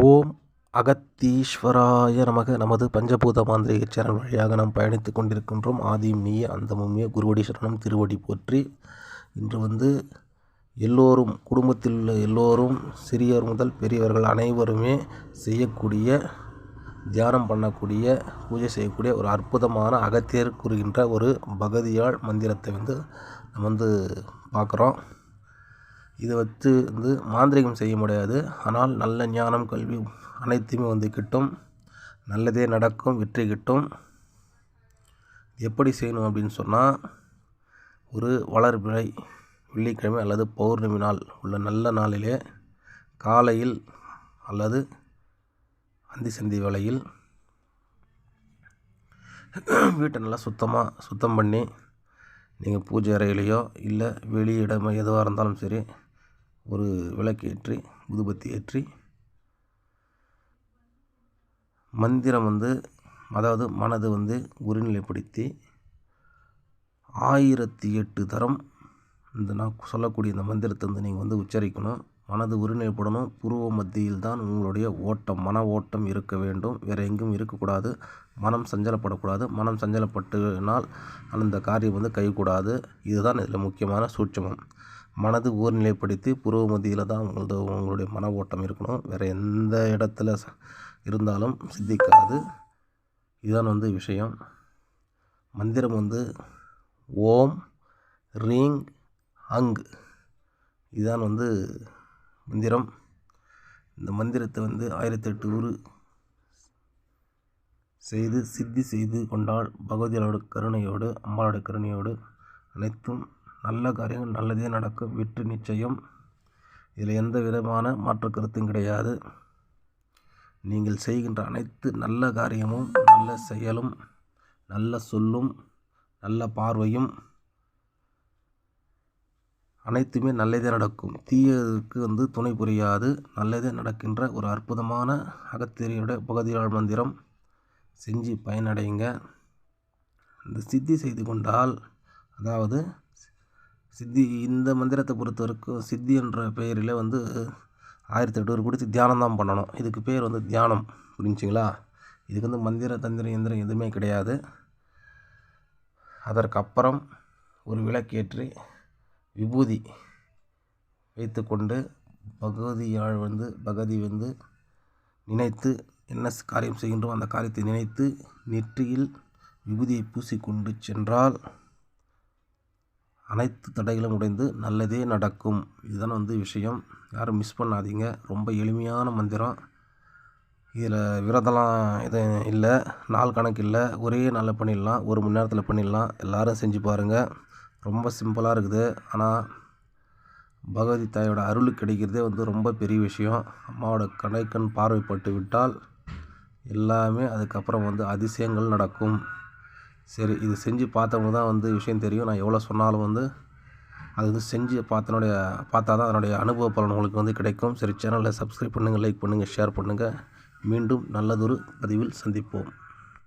ஓம் அகத்தீஸ்வராய நமக நமது பஞ்சபூத மாந்திரிக சேனல் வழியாக நாம் பயணித்து கொண்டிருக்கின்றோம். ஆதியும் நீய அந்தமும் குருவடி சரணம் திருவடி போற்றி. இன்று வந்து எல்லோரும் குடும்பத்தில் உள்ள எல்லோரும் சிறியவர் முதல் பெரியவர்கள் அனைவருமே செய்யக்கூடிய தியானம் பண்ணக்கூடிய பூஜை செய்யக்கூடிய ஒரு அற்புதமான அகத்தியர் கூறுகின்ற ஒரு பகதியாள் மந்திரத்தை வந்து நம்ம வந்து பார்க்குறோம். இதை வச்சு வந்து மாந்திரிகம் செய்ய முடியாது. ஆனால் நல்ல ஞானம் கல்வி அனைத்துமே வந்து கிட்டும். நல்லதே நடக்கும் வெற்றி கிட்டும். எப்படி செய்யணும் அப்படின்னு சொன்னால் ஒரு வளர்பிறை வெள்ளிக்கிழமை அல்லது பௌர்ணமி நாள் உள்ள நல்ல நாளிலே காலையில் அல்லது அந்தி சந்தி வேளையில் வீட்டை நல்லா சுத்தமாக சுத்தம் பண்ணி நீங்கள் பூஜை அறையிலையோ இல்லை வெளி எதுவாக இருந்தாலும் சரி ஒரு விளக்கு ஏற்றி ஊதுபத்தி ஏற்றி மந்திரம் வந்து அதாவது மனது வந்து ஒருநிலைப்படுத்தி ஆயிரத்தி எட்டு தரம் இந்த நான் சொல்லக்கூடிய இந்த மந்திரத்தை வந்து நீங்கள் வந்து உச்சரிக்கணும். மனது ஒருநிலைப்படணும். புருவ மத்தியில் தான் உங்களுடைய ஓட்டம் மன ஓட்டம் இருக்க வேண்டும். வேறு எங்கும் இருக்கக்கூடாது. மனம் சஞ்சலப்படக்கூடாது. மனம் சஞ்சலப்பட்டுனால் அந்த காரியம் வந்து கைகூடாது. இதுதான் இதில் முக்கியமான சூட்சமம். மனது ஊர்நிலைப்படுத்தி புருவ மத்தியில் தான் உங்களது உங்களுடைய மன ஓட்டம் இருக்கணும். வேறு எந்த இடத்துல இருந்தாலும் சித்திக்காது இதுதான் வந்து விஷயம். மந்திரம் வந்து ஓம் ரீங் அங். இதுதான் வந்து மந்திரம். இந்த மந்திரத்தை வந்து ஆயிரத்தெட்டு ஊர் செய்து சித்தி செய்து கொண்டால் பகவதியோட கருணையோடு அம்மாவோட கருணையோடு அனைத்தும் நல்ல காரியங்கள் நல்லதே நடக்கும். வெற்றி நிச்சயம். இதில் எந்த விதமான மாற்று கருத்தும் கிடையாது. நீங்கள் செய்கின்ற அனைத்து நல்ல காரியமும் நல்ல செயலும் நல்ல சொல்லும் நல்ல பார்வையும் அனைத்துமே நல்லதே நடக்கும். தீயதுக்கு வந்து துணை புரியாது. நல்லதே நடக்கின்ற ஒரு அற்புதமான அகத்திரியோட பகுதியாள் மந்திரம். செஞ்சு பயனடைங்க. இந்த சித்தி செய்து கொண்டால் அதாவது சித்தி இந்த மந்திரத்தை பொறுத்த வரைக்கும் சித்தி என்ற பெயரில் வந்து ஆயிரத்தி எட்டு பேர் தியானம் தான் பண்ணணும். இதுக்கு பேர் வந்து தியானம் புரிஞ்சுங்களா? இதுக்கு வந்து மந்திர தந்திர எந்திரம் எதுவுமே கிடையாது. அதற்கப்புறம் ஒரு விளக்கேற்றி விபூதி வைத்துக்கொண்டு பகவதியாள் வந்து பகதி வந்து நினைத்து என்ன காரியம் செய்கின்றோம் அந்த காரியத்தை நினைத்து நெற்றியில் விபூதியை பூசிக்கொண்டு சென்றால் அனைத்து தடைகளும் உடைந்து நல்லதே நடக்கும். இதுதான் வந்து விஷயம். யாரும் மிஸ் பண்ணாதீங்க. ரொம்ப எளிமையான மந்திரம். இதில் விரதம்லாம் எதுவும் இல்லை. நாள் கணக்கு இல்லை. ஒரே நாளில் பண்ணிடலாம். ஒரு மணி நேரத்தில் பண்ணிடலாம். எல்லோரும் செஞ்சு பாருங்கள் ரொம்ப சிம்பிளாக இருக்குது. ஆனால் பகவதி தாயோட அருள் கிடைக்கிறதே வந்து ரொம்ப பெரிய விஷயம். அம்மாவோட கணைக்கண் பார்வைப்பட்டு விட்டால் எல்லாமே அதுக்கப்புறம் வந்து அதிசயங்கள் நடக்கும். சரி இது செஞ்சு பார்த்தவங்க தான் வந்து விஷயம் தெரியும். நான் எவ்வளோ சொன்னாலும் வந்து அது வந்து செஞ்சு பார்த்தனுடைய பார்த்தா தான் அதனுடைய அனுபவ பலன் உங்களுக்கு வந்து கிடைக்கும். சரி சேனலில் சப்ஸ்கிரைப் பண்ணுங்கள் லைக் பண்ணுங்கள் ஷேர் பண்ணுங்கள் மீண்டும் நல்லதொரு பதிவில் சந்திப்போம்.